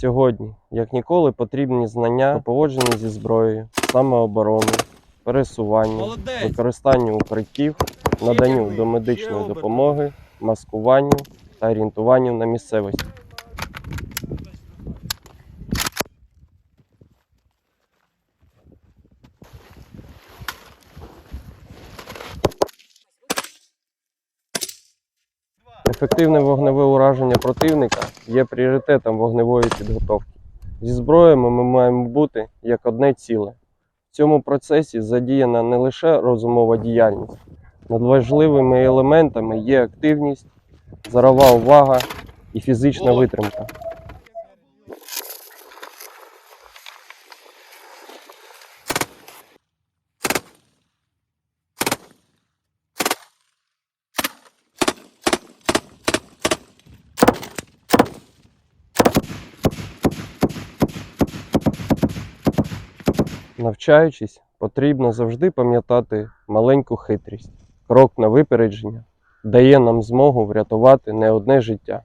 Сьогодні, як ніколи, потрібні знання по поводженні зі зброєю, самооборони, пересуванню, використанню укриттів, наданню домедичної допомоги, маскуванню та орієнтуванню на місцевості. Ефективне вогневе ураження противника є пріоритетом вогневої підготовки. Зі зброями ми маємо бути як одне ціле. В цьому процесі задіяна не лише розумова діяльність, надважливими елементами є активність, зарова увага і фізична витримка. Навчаючись, потрібно завжди пам'ятати маленьку хитрість. Крок на випередження дає нам змогу врятувати не одне життя.